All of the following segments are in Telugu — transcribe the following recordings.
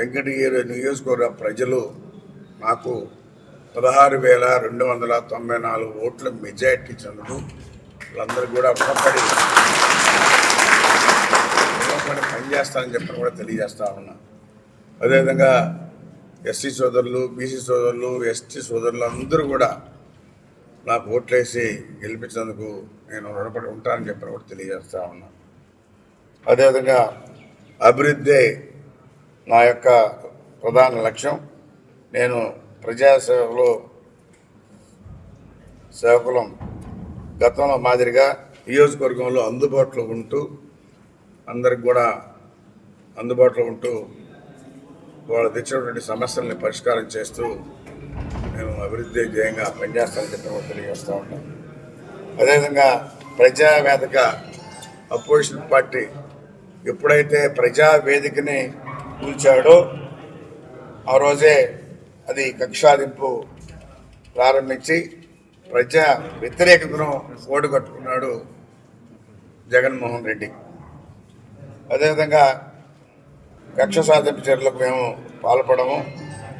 వెంకటగిరి నియోజకవర్గ ప్రజలు నాకు పదహారు వేల రెండు వందల తొంభై నాలుగు ఓట్ల మెజార్టీ ఇచ్చినందుకు వాళ్ళందరూ కూడా రుణపడి రుణపడి పనిచేస్తానని చెప్పని కూడా తెలియజేస్తా ఉన్నా. అదేవిధంగా ఎస్సీ సోదరులు బీసీ సోదరులు ఎస్టీ సోదరులు అందరూ కూడా నాకు ఓట్లేసి గెలిపించినందుకు నేను రుణపడి ఉంటానని చెప్పని కూడా తెలియజేస్తా ఉన్నా. అదేవిధంగా అభివృద్ధి నా యొక్క ప్రధాన లక్ష్యం. నేను ప్రజాసేవలో సేవకులం గతంలో మాదిరిగా నియోజకవర్గంలో అందుబాటులో ఉంటూ అందరికి కూడా అందుబాటులో ఉంటూ వాళ్ళు తెచ్చినటువంటి సమస్యల్ని పరిష్కారం చేస్తూ నేను అభివృద్ధి ధ్యేయంగా పనిచేస్తానని చెప్పి తెలియజేస్తూ ఉంటాం అదేవిధంగా ప్రజావేదిక అపోజిషన్ పార్టీ ఎప్పుడైతే ప్రజా వేదికని కూల్చాడో ఆ రోజే అది కక్షాదింపు ప్రారంభించి ప్రజా వ్యతిరేకతను ఓటు కట్టుకున్నాడు జగన్మోహన్ రెడ్డి. అదేవిధంగా కక్ష సాధింపు చర్యలకు మేము పాల్పడము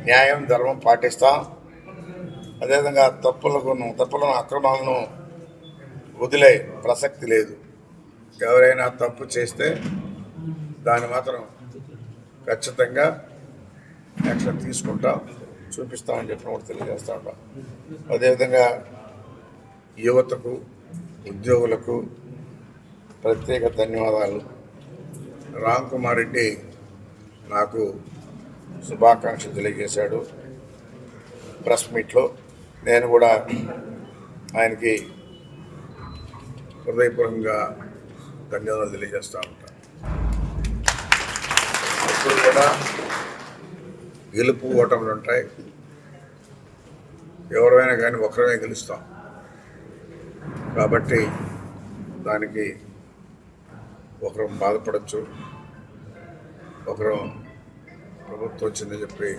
న్యాయం ధర్మం పాటిస్తాం. అదేవిధంగా తప్పులకు తప్పులను అక్రమాలను వదిలే ప్రసక్తి లేదు. ఎవరైనా తప్పు చేస్తే దాన్ని మాత్రం ఖచ్చితంగా యాక్షన్ తీసుకుంటాం చూపిస్తామని చెప్పిన కూడా తెలియజేస్తా ఉంటాం. అదేవిధంగా యువతకు ఉద్యోగులకు ప్రత్యేక ధన్యవాదాలు. రామ్ కుమార్ రెడ్డి నాకు శుభాకాంక్షలు తెలియజేశాడు. ప్రెస్ మీట్లో నేను కూడా ఆయనకి హృదయపూర్వకంగా ధన్యవాదాలు తెలియజేస్తాను కూడా గెలుపు ఓటములు ఉంటాయి. ఎవరైనా కానీ ఒకరమే గెలుస్తాం. కాబట్టి దానికి ఒకరు బాధపడచ్చు. ఒకరు ప్రభుత్వం వచ్చిందని చెప్పి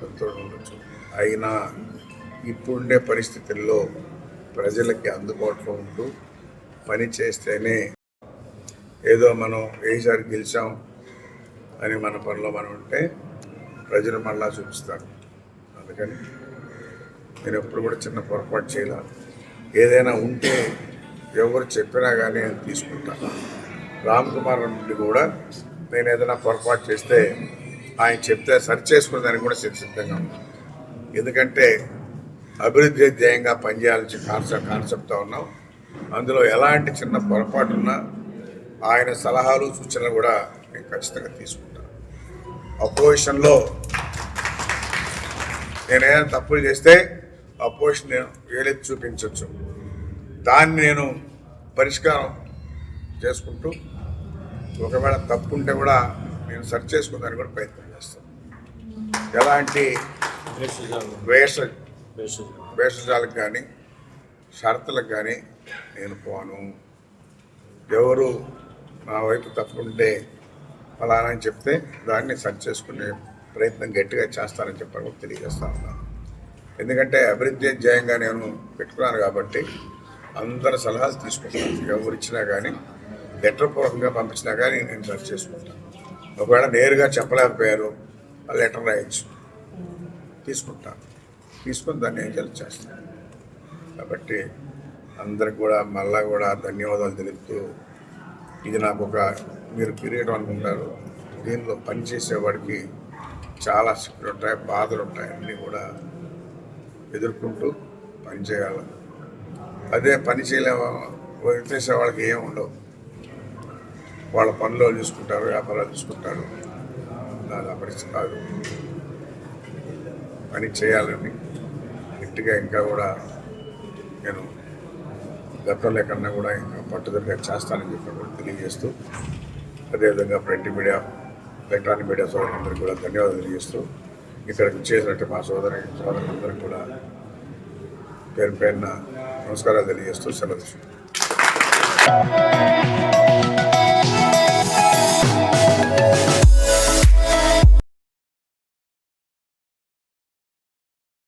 సంతోషం ఉండొచ్చు. అయినా ఇప్పుడుండే పరిస్థితుల్లో ప్రజలకి అందుబాటులో ఉంటూ పని చేస్తేనే ఏదో మనం ఏసారి గెలిచాం. అని మన పనిలో మనం ఉంటే ప్రజలు మళ్ళా చూపిస్తారు. అందుకని నేను ఎప్పుడు కూడా చిన్న పొరపాటు చేయాల. ఏదైనా ఉంటే ఎవరు చెప్పినా కానీ నేను తీసుకుంటాను రామ్ కుమార్ నుండి కూడా నేను ఏదైనా పొరపాటు చేస్తే ఆయన చెప్తే సరి చేసుకునేదానికి కూడా సిద్ధంగా ఉన్నాను ఎందుకంటే అభివృద్ధి ధ్యేయంగా పనిచేయాలని కాన్సెప్ట్ కాన్సెప్ట్తో ఉన్నాం. అందులో ఎలాంటి చిన్న పొరపాటు ఉన్నా ఆయన సలహాలు సూచనలు కూడా నేను ఖచ్చితంగా తీసుకుంటాను అపోజిషన్లో నేను ఏదైనా తప్పులు చేస్తే అపోజిషన్ నేను వేలెత్తి చూపించవచ్చు దాన్ని నేను పరిష్కారం చేసుకుంటూ ఒకవేళ తప్పు ఉంటే కూడా నేను సరి చేసుకుందానికి కూడా ప్రయత్నం చేస్తాను. ఎలాంటి వేష వేషజాలకు కానీ షరతులకు కానీ నేను పోను. ఎవరు నా వైపు తప్పుంటే ఫలానా అని చెప్తే దాన్ని సరి చేసుకునే ప్రయత్నం గట్టిగా చేస్తానని చెప్పని కూడా తెలియజేస్తా ఉన్నాను. ఎందుకంటే అభివృద్ధి ధ్యేయంగా నేను పెట్టుకున్నాను కాబట్టి అందరి సలహాలు తీసుకుంటాను. ఎవరు ఇచ్చినా కానీ లెటర్ పూర్వకంగా పంపించినా కానీ నేను సరి చేసుకుంటాను. ఒకవేళ నేరుగా చెప్పలేకపోయారు ఆ లెటర్ రాయొచ్చు. తీసుకుంటాను. తీసుకుని దాన్ని ఏం చేస్తాను? కాబట్టి అందరికి కూడా మళ్ళా కూడా ధన్యవాదాలు తెలుపుతూ ఇది నాకు ఒక మీరు కిరీటం అనుకుంటారు దీనిలో పనిచేసేవాడికి చాలా శక్తులు ఉంటాయి బాధలు ఉంటాయి అన్నీ కూడా ఎదుర్కొంటూ పనిచేయాలి అదే పని చేయలేము చేసే వాళ్ళకి ఏం ఉండవు. వాళ్ళ పనులు చూసుకుంటారు వ్యాపారాలు చూసుకుంటారు. దాని అపరిచి పరిస్థితి కాదు. పని చేయాలని గట్టిగా ఇంకా కూడా నేను గతంలో కన్నా కూడా ఇంకా పట్టుదలగా చేస్తానని చెప్పి కూడా తెలియజేస్తూ అదేవిధంగా ప్రింట్ మీడియా ఎలక్ట్రానిక్ మీడియా సోదరులందరికీ కూడా ధన్యవాదాలు తెలియజేస్తూ ఇక్కడికి చేసినట్టు మా సోదరి సోదరులందరికీ కూడా పేరు పేరున నమస్కారాలు తెలియజేస్తూ సెలవు